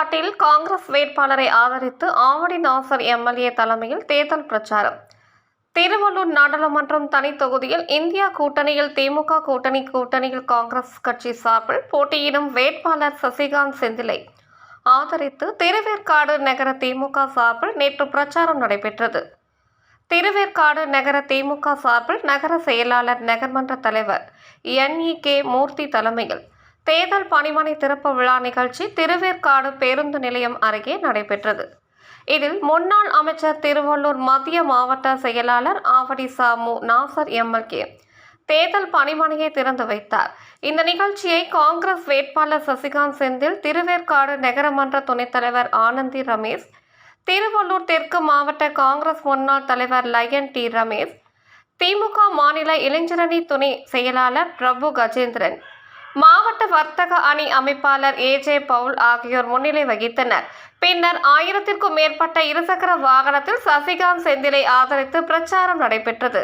தமிழ்நாட்டில் காங்கிரஸ் வேட்பாளரை ஆதரித்து ஆவடி நாசர் எம்எல்ஏ தலைமையில் தேர்தல் பிரச்சாரம். திருவள்ளூர் நாடாளுமன்றம் தனி தொகுதியில் இந்தியா கூட்டணியில் திமுக கூட்டணி கூட்டணியில் காங்கிரஸ் கட்சி சார்பில் போட்டியிடும் வேட்பாளர் சசிகாந்த் செந்திலை. ஆதரித்து திருவேற்காடு நகர திமுக சார்பில் நேற்று பிரச்சாரம் நடைபெற்றது. திருவேற்காடு நகர திமுக சார்பில் நகர செயலாளர் நகர்மன்ற தலைவர் என்இ கே மூர்த்தி தலைமையில் தேர்தல் பணிமனை திறப்பு விழா நிகழ்ச்சி திருவேற்காடு பேருந்து நிலையம் அருகே நடைபெற்றது. இதில் முன்னாள் அமைச்சர் திருவள்ளூர் மத்திய மாவட்ட செயலாளர் ஆவடி சாமு நாசர் எம்எல்கே தேர்தல் பணிமனையை திறந்து வைத்தார். இந்த நிகழ்ச்சியை காங்கிரஸ் வேட்பாளர் சசிகாந்த் செந்தில் திருவேற்காடு நகரமன்ற துணைத் தலைவர் ஆனந்தி ரமேஷ் திருவள்ளூர் தெற்கு மாவட்ட காங்கிரஸ் முன்னாள் தலைவர் லயன் டி ரமேஷ் திமுக மாநில இளைஞரணி துணை செயலாளர் பிரபு கஜேந்திரன் மாவட்ட வர்த்தக அணி அமைப்பாளர் ஏஜே பவுல் ஆகியோர் முன்னிலை வகித்தனர். பின்னர் ஆயிரத்திற்கும் மேற்பட்ட இருசக்கர வாகனத்தில் சசிகாந்த் செந்திலை ஆதரித்து பிரச்சாரம் நடைபெற்றது.